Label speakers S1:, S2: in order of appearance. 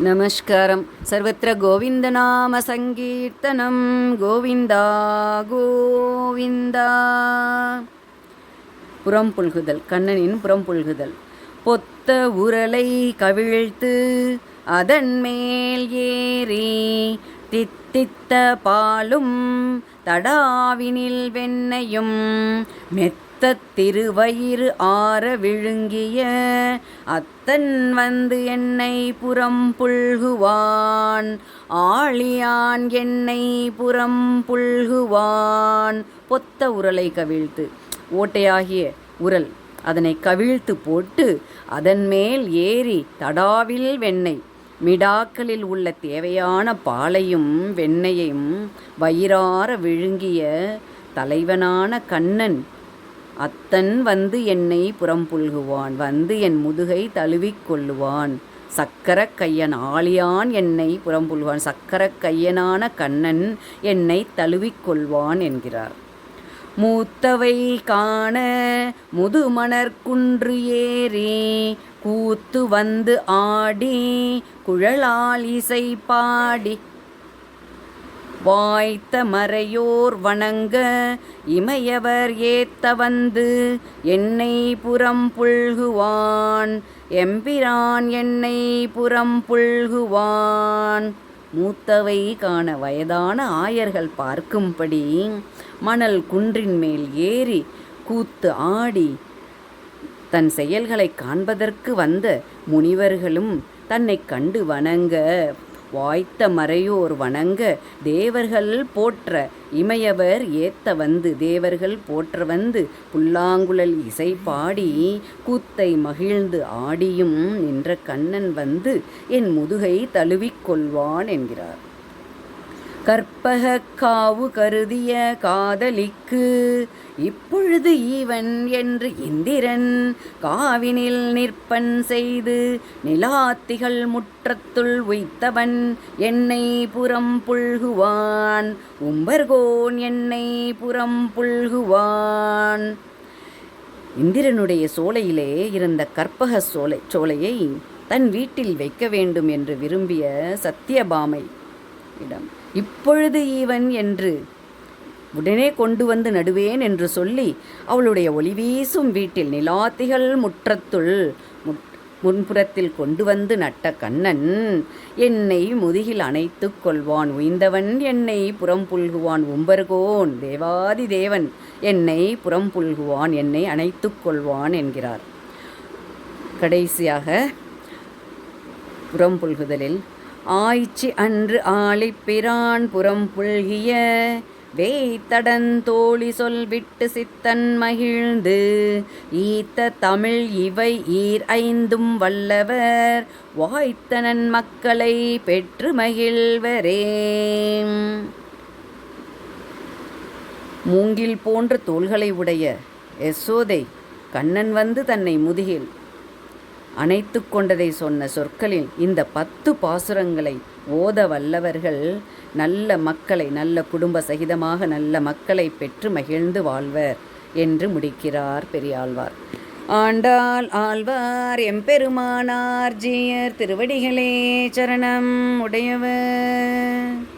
S1: नमस्कारं सर्वत्र गोविन्दनामसङ्कीर्तनं गोविन्दा கோவிந்தா புறம் புல்குதல் கண்ணனின் புறம் புல்குதல் பொத்த உரலை கவிழ்த்து அதன் மேல் ஏறி தித்தித்த பாலும் தடாவினில் வெண்ணையும் மெத்த திருவயிறு ஆற விழுங்கிய அத்தன் வந்து என்னை புறம் புல்குவான். ஆழியான் என்னை புறம் புல்குவான். பொத்த உரலை கவிழ்த்து ஓட்டையாகிய உரல் அதனை கவிழ்த்து போட்டு அதன் மேல் ஏறி தடாவில் வெண்ணெய். மிடாக்களில் உள்ள தேவையான பாலையும் வெண்ணையும் வயிறார விழுங்கிய தலைவனான கண்ணன் அத்தன் வந்து என்னை புறம்புல்குவான் வந்து என் முதுகை தழுவிக் கொள்ளுவான். சக்கரக் கையன் ஆளியான் என்னை புறம்புல்வான் சக்கரக் கையனான கண்ணன் என்னை தழுவிக்கொள்வான் என்கிறார். மூத்தவை காண முதுமணற்குன்று ஏறி கூத்து வந்து ஆடி குழலால் இசை பாடி வாய்த்த மறையோர் வணங்க இமையவர் ஏத்த வந்து என்னை புறம் புல்குவான் எம்பிரான் என்னை புறம் புல்குவான். மூத்தவை காண வயதான ஆயர்கள் பார்க்கும்படி மணல் குன்றின் மேல் ஏறி கூத்து ஆடி தன் செயல்களை காண்பதற்கு வந்த முனிவர்களும் தன்னை கண்டு வணங்க. வாய்த்த மறையோர் வணங்க தேவர்கள் போற்ற இமையவர் ஏத்த வந்து தேவர்கள் போற்ற வந்து புல்லாங்குழல் இசை பாடி கூத்தை மகிழ்ந்து ஆடியும் நின்ற கண்ணன் வந்து என் முதுகை தழுவிக் கொள்வான் என்கிறார். கற்பக காவு கருதிய காதலிக்கு இப்பொழுது ஈவன் என்று இந்திரன் காவினில் நிற்பன் செய்து நிலாத்திகள் முற்றத்துள் உய்த்தவன் என்னை புறம் புல்குவான் உம்பர்கோன் என்னை புறம் புல்குவான். இந்திரனுடைய சோலையிலே இருந்த கற்பக சோலை சோலையை தன் வீட்டில் வைக்க வேண்டும் என்று விரும்பிய சத்தியபாமை இடம். இப்பொழுது ஈவன் என்று உடனே கொண்டு வந்து நடுவேன் என்று சொல்லி அவளுடைய ஒளிவீசும் வீட்டில் நிலாத்திகள் முற்றத்துள் முன்புறத்தில் கொண்டு வந்து நட்ட கண்ணன் என்னை முதுகில் அணைத்து கொள்வான். உய்ந்தவன் என்னை புறம் புல்குவான். உம்பர்கோன் தேவாதி தேவன் என்னை புறம் புல்குவான் என்னை அணைத்து கொள்வான் என்கிறார். கடைசியாக புறம் புல்குதலில் ஆய்ச்சி அன்று ஆழிப்பிரான் புறம் புல்கிய வேய்த்தடன் தோழி சொல்விட்டு சித்தன் மகிழ்ந்து ஈத்த தமிழ் இவை ஈர் ஐந்தும் வல்லவர் வாய்த்தனன் மக்களை பெற்று மகிழ்வரே. மூங்கில் போன்ற தோள்களை உடைய எசோதை கண்ணன் வந்து தன்னை முதுகில் அணைத்து கொண்டதை சொன்ன சொற்களில் இந்த பத்து பாசுரங்களை ஓத வல்லவர்கள் நல்ல மக்களை நல்ல குடும்ப சகிதமாக நல்ல மக்களை பெற்று மகிழ்ந்து வாழ்வர் என்று முடிக்கிறார் பெரியாழ்வார். ஆண்டாள் ஆழ்வார் எம்பெருமானார் ஜீயர் திருவடிகளே சரணம் உடையவர்.